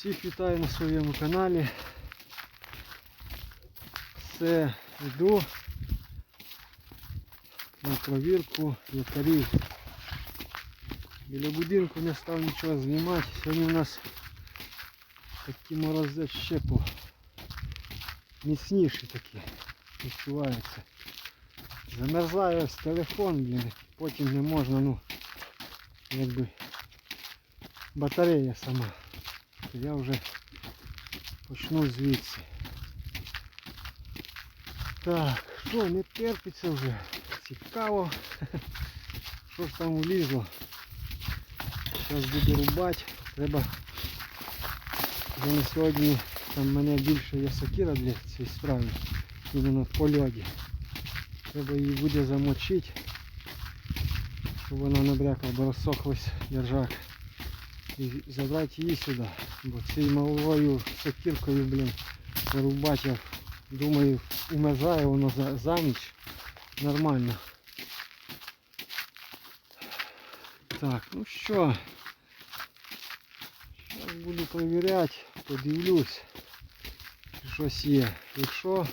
Всіх вітаю на своєму каналі. Все, йду на провірку якарів. Біля будинку не став нічого знімати. Сьогодні у нас такі морози ще по міцніші такі. Відчуваються. Замерзає ось телефон. Потім не можна, ну, якби батарея сама. То я вже почну звідси. Так, що, не терпиться вже. Цікаво. Що ж там улізло. Зараз буду рубати. Треба вже на сьогодні там в мене більше є сокира для цієї справи. Іменно по льоді. Треба її буде замочити, щоб вона набрякла, бо розсохлась держак. І забрати її сюди. Бо цією малою сокиркою, блін, я думаю, умерзає воно за, за ніч. Нормально. Так, ну що. Зараз буду перевіряти, подивлюсь, щось є. Якщо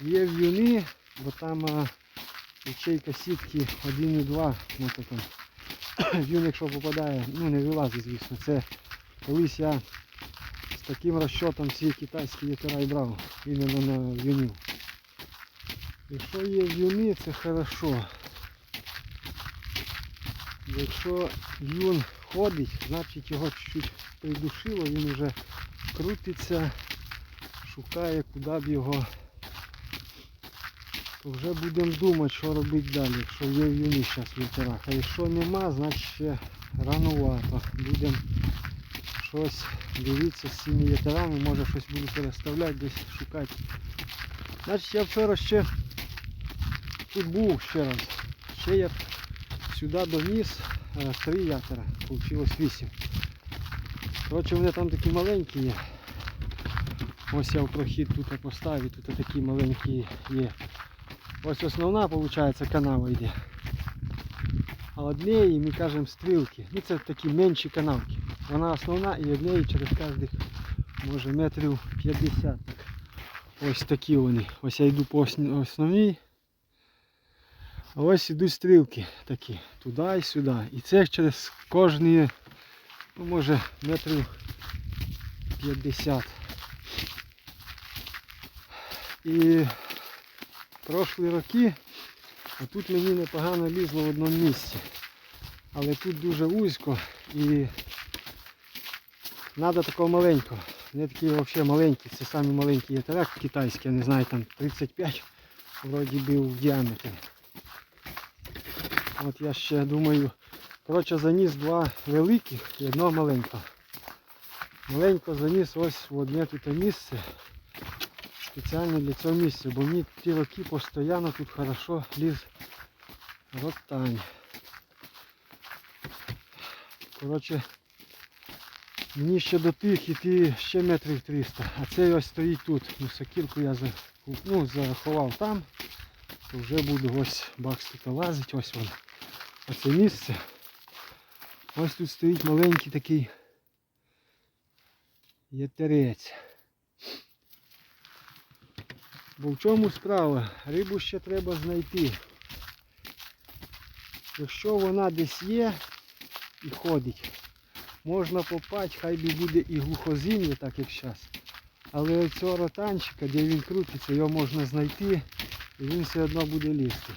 є в'юни, бо там ячейка сітки 1,2 ну, то там він якщо попадає, ну не вилазить, звісно. Це колись я з таким розчотом ці китайські ятера і брав іменно на вінів. Якщо є в'юни, це хорошо. Якщо в'юн ходить, значить його чуть-чуть придушило, він вже крутиться, шукає куди б його. Вже будемо думати, що робити далі, якщо є в'юни зараз в вітерах. А якщо нема, значить ще ранувато. Будемо щось дивитися з цими вітерами, може щось буду переставляти, десь шукати. Значить я вчора ще тут був ще раз. Ще я сюди доніс е, три ятера. Получилось вісім. Коротше, вони там такі маленькі є. Ось я в прохід тут поставив, тут такі маленькі є. Ось основна виходить канава йде. А однієї ми кажемо стрілки. Ну це такі менші канавки. Вона основна і однієї через кожних може метрів 50. Так. Ось такі вони. Ось я йду по основній. А ось ідуть стрілки такі. Туди і сюди. І це через кожні, ну може метрів 50. І прошлі роки тут мені непогано лізло в одному місці. Але тут дуже вузько і треба такого маленького. Не такі взагалі маленькі, це самі маленькі ятарак китайські, я не знаю, там 35 вроді би в діаметрі. От я ще думаю, коротше заніс два великих і одного маленького. Маленько заніс ось в одне тут місце спеціально для цього місця, бо мені ті роки постійно тут хорошо ліз ротань. Коротше, мені ще до тих іти ще метрів 300, а цей ось стоїть тут. Ну, сокирку я ну, заховав там, то вже буду ось бакс тут лазить, ось воно. Оце місце. Ось тут стоїть маленький такий ятерець. Бо в чому справа? Рибу ще треба знайти. Якщо вона десь є і ходить, можна попати, хай би буде і глухозим'я, так як зараз. Але цього ротанчика, де він крутиться, його можна знайти і він все одно буде лізти.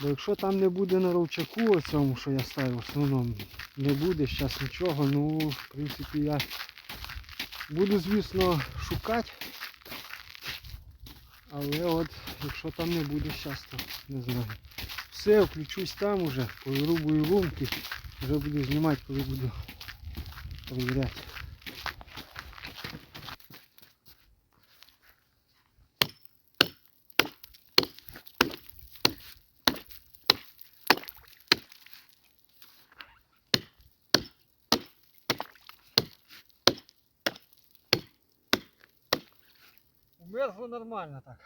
Бо якщо там не буде на ровчаку, оцьому, що я ставив в основному, не буде зараз нічого, ну в принципі я буду, звісно, шукати. Але от якщо там не буде то не знаю. Все, включусь там уже, повирубую лунки, вже буду знімати, коли буду перевіряти. Нормально так.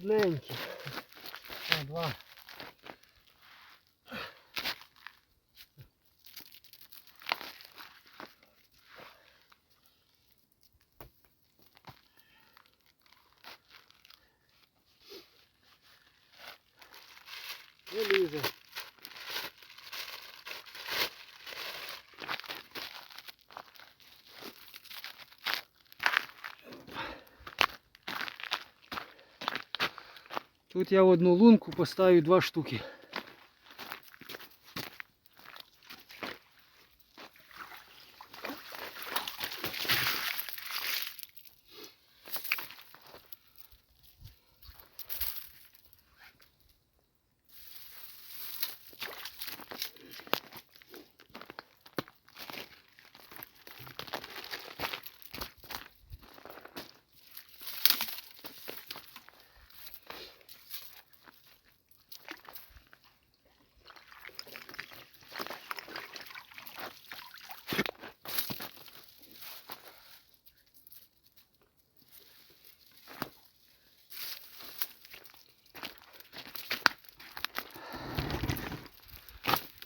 Одненький. А, два. Не Тут я в одну лунку поставлю два штуки.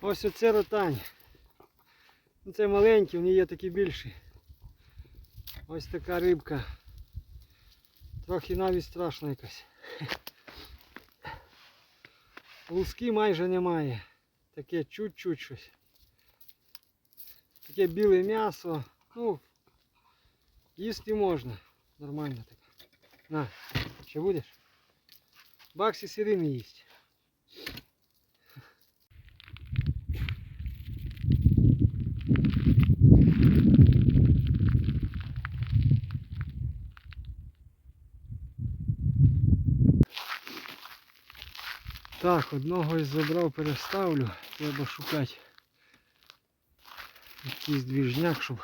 Ось оце ротань. Ну, Це маленькі, вони є такі більші. Ось така рибка. Трохи навіть страшна якась. Луски майже немає. Таке чуть-чуть щось. Таке біле м'ясо. Ну, їсти можна. Нормально таке. На, ще будеш? Баксі сирими їсть. Так, одного із забрав, переставлю. Треба шукати якийсь двіжняк, щоб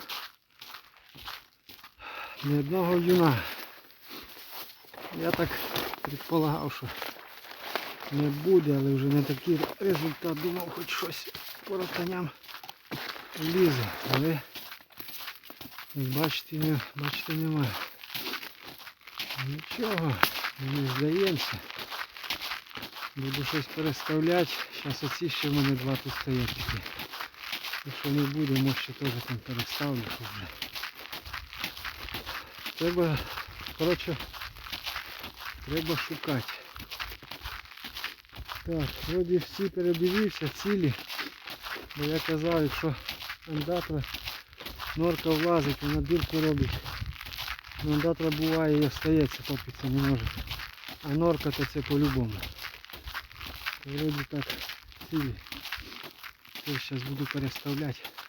не одного юна. Я так предполагав, що не буде, але вже не такий результат. Думав, хоч щось по ротаням лізе, але як бачите, не, бачите немає. Нічого, не здаємося. Буду щось переставляти. Зараз оці ще в мене два тут стоять такі. Якщо не буде, може теж там переставлю. Треба, коротше, треба шукати. Так, вроді всі передивився, цілі. Бо я казав, якщо андатра норка влазить, вона дірку робить. Ну, андатра буває і остається, топиться не може. А норка то це по-любому. Вроде так цілі. Сейчас буду переставлять.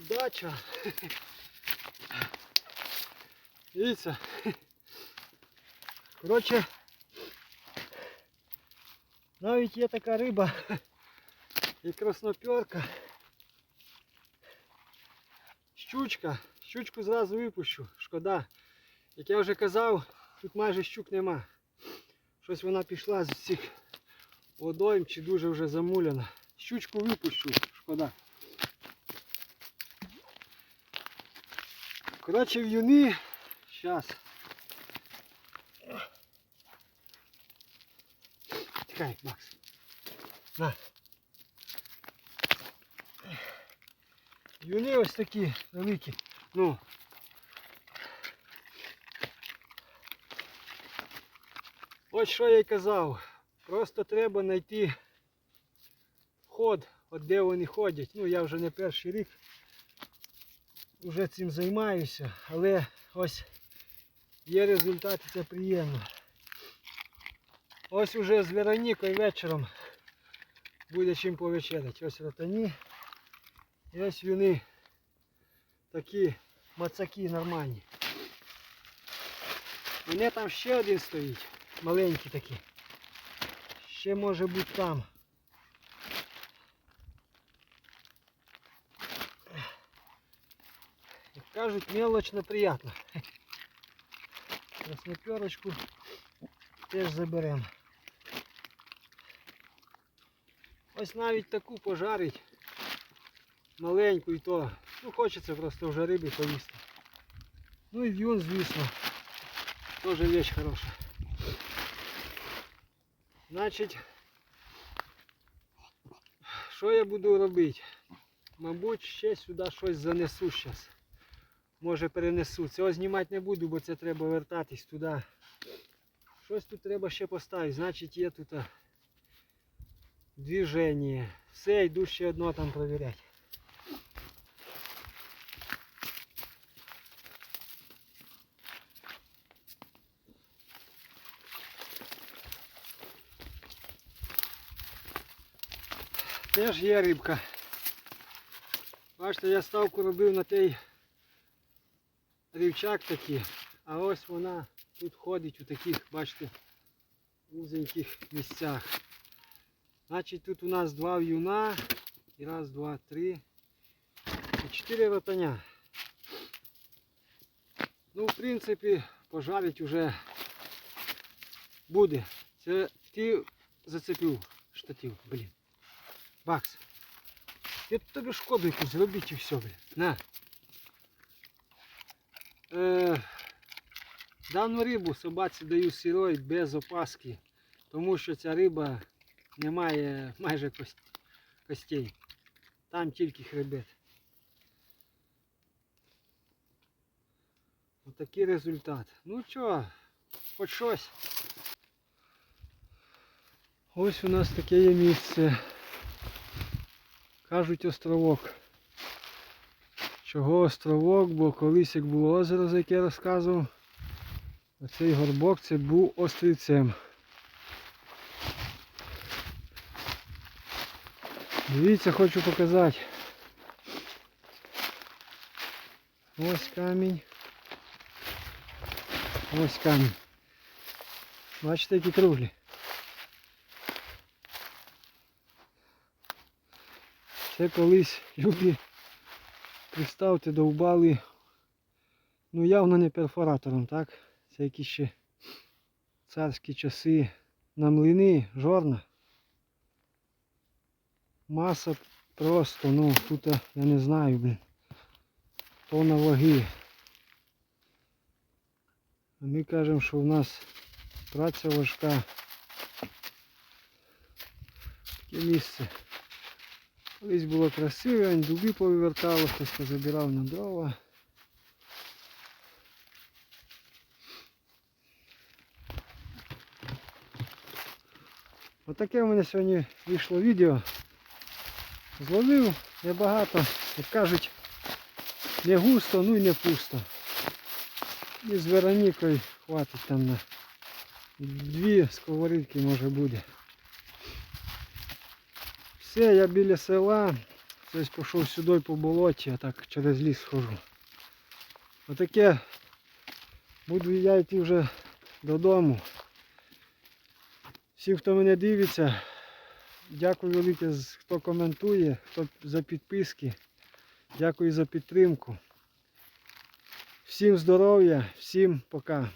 Удача! Дивіться. Коротше, навіть є така риба і красноперка. Щучка. Щучку зразу випущу. Шкода. Як я вже казав, тут майже щук нема. Щось вона пішла з цих водойм чи дуже вже замуляна. Щучку випущу, шкода. Коротше, в'юни. Щас. Тікай, Макс. На. Юни ось такі великі. Ну. Ось що я й казав. Просто треба знайти ход, от де вони ходять. Ну я вже не перший рік вже цим займаюся, але ось є результат, це приємно. Ось уже з Веронікою вечором буде чим повечеряти. Ось ротані. І ось вони такі мацаки нормальні. У мене там ще один стоїть, маленький такий. Ще може бути там. Кажуть, мелочно приятно. Красноперочку теж заберемо. Ось навіть таку пожарить. Маленьку і то. Ну хочеться просто вже риби поїсти. Ну і в'юн, звісно. Тоже вещь хороша. Значить, що я буду робити? Мабуть, ще сюди щось занесу зараз. Може перенесу. Цього знімати не буду, бо це треба вертатись туди. Щось тут треба ще поставити. Значить є тут движення. Все, йду ще одно там провіряти. Теж є рибка. Бачите, я ставку робив на той рівчак такий, а ось вона тут ходить у таких, бачите, вузеньких місцях. Значить тут у нас два в'юна. І раз, два, три. І чотири ротаня. Ну, в принципі, пожарить уже буде. Це ти зацепив штатив, блін. Бакс. Я тобі шкоду якусь зробити і все, блін. На. Е, дану рибу собаці даю сирою без опаски, тому що ця риба не має майже костей. Там тільки хребет. Отакий результат. Ну що, хоч щось. Ось у нас таке є місце. Кажуть островок. Чого островок? Бо колись як було озеро, за яке я розказував, оцей горбок це був острівцем. Дивіться, хочу показати. Ось камінь. Ось камінь. Бачите, які круглі. Це колись люди, представте, довбали, ну явно не перфоратором, так? Це якісь ще царські часи на млини, жорна. Маса просто, ну тут я не знаю, блін. Тона ваги. Ми кажемо, що в нас праця важка. Таке місце. Колись було красиве, дуби повивертало, хтось позабирав на дрова. Отаке в мене сьогодні вийшло відео. Зловив небагато, як кажуть, не густо, ну і не пусто. І з Веронікою хватить там на дві сковорідки може буде. Все, я біля села. Ось пішов сюди по болоті, а так через ліс схожу. Отаке буду я йти вже додому. Всім, хто мене дивиться, дякую велике, хто коментує, хто за підписки. Дякую за підтримку. Всім здоров'я, всім пока.